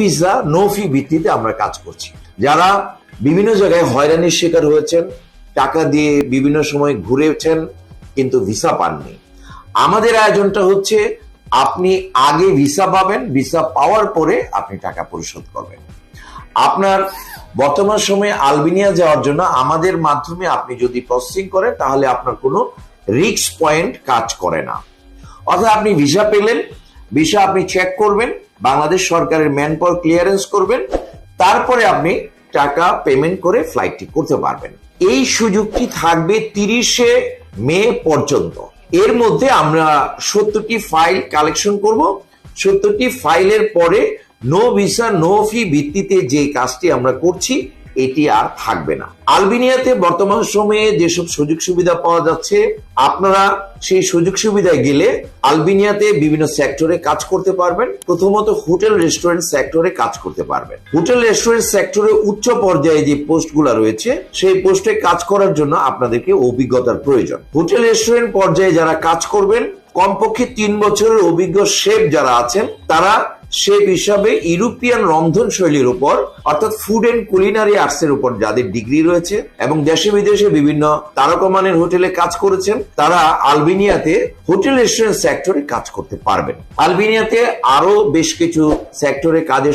Visa no ফি ভিত্তিতে আমরা কাজ করছি। যারা বিভিন্ন জায়গায় হয়রানির শিকার হয়েছেন, টাকা দিয়ে বিভিন্ন সময় ঘুরেছেন, কিন্তু ভিসা পাননি। আমাদের আয়োজনটা হচ্ছে আপনি আগে ভিসা পাবেন, ভিসা পাওয়ার পরে আপনি টাকা পরিশোধ করবেন। আপনার বর্তমান সময়ে আলবেনিয়া যাওয়ার জন্য আমাদের মাধ্যমে আপনি যদি প্রসেসিং করেন, তাহলে আপনার কোনো রিস্ক পয়েন্ট কাজ করে না। অর্থাৎ আপনি ভিসা পেলেন ভিসা আপনি চেক করবেন, বাংলাদেশ সরকারের ম্যান পাওয়ার ক্লিয়ারেন্স করবেন, তারপরে আপনি টাকা পেমেন্ট করে ফ্লাইটটি করতে পারবেন। এই সুযোগটি থাকবে তিরিশে মে পর্যন্ত। এর মধ্যে আমরা সত্তরটি ফাইল কালেকশন করব। সত্তরটি ফাইলের পরে নো ভিসা নো ফি ভিত্তিতে যে কাজটি আমরা করছি এটি আর থাকবে না। আলবেনিয়াতে বর্তমান সময়ে যেসব সুযোগ সুবিধা পাওয়া যাচ্ছে, আপনারা সেই সুযোগ সুবিধায় গেলে আলবেনিয়াতে বিভিন্ন সেক্টরে কাজ করতে পারবেন। প্রথমত হোটেল রেস্টুরেন্ট সেক্টরে কাজ করতে পারবেন। হোটেল রেস্টুরেন্ট সেক্টরে উচ্চ পর্যায়ে যে পোস্টগুলো রয়েছে, সেই পোস্টে কাজ করার জন্য আপনাদেরকে অভিজ্ঞতার প্রয়োজন। হোটেল রেস্টুরেন্ট পর্যায়ে যারা কাজ করবেন, কমপক্ষে তিন বছরের অভিজ্ঞ শেফ যারা আছেন, তারা শেফ হিসাবে ইউরোপিয়ান রন্ধন শৈলীর উপর, অর্থাৎ ফুড এন্ড কুলিনারি আর্টসের উপর যাদের ডিগ্রি রয়েছে এবং দেশে বিদেশে বিভিন্ন তারকমানের হোটেলে কাজ করেছেন, তারা আলবেনিয়াতে হোটেল রেস্টুরেন্ট সেক্টরে কাজ করতে পারবেন। আলবেনিয়াতে আরও বেশ কিছু সেক্টরে কাজের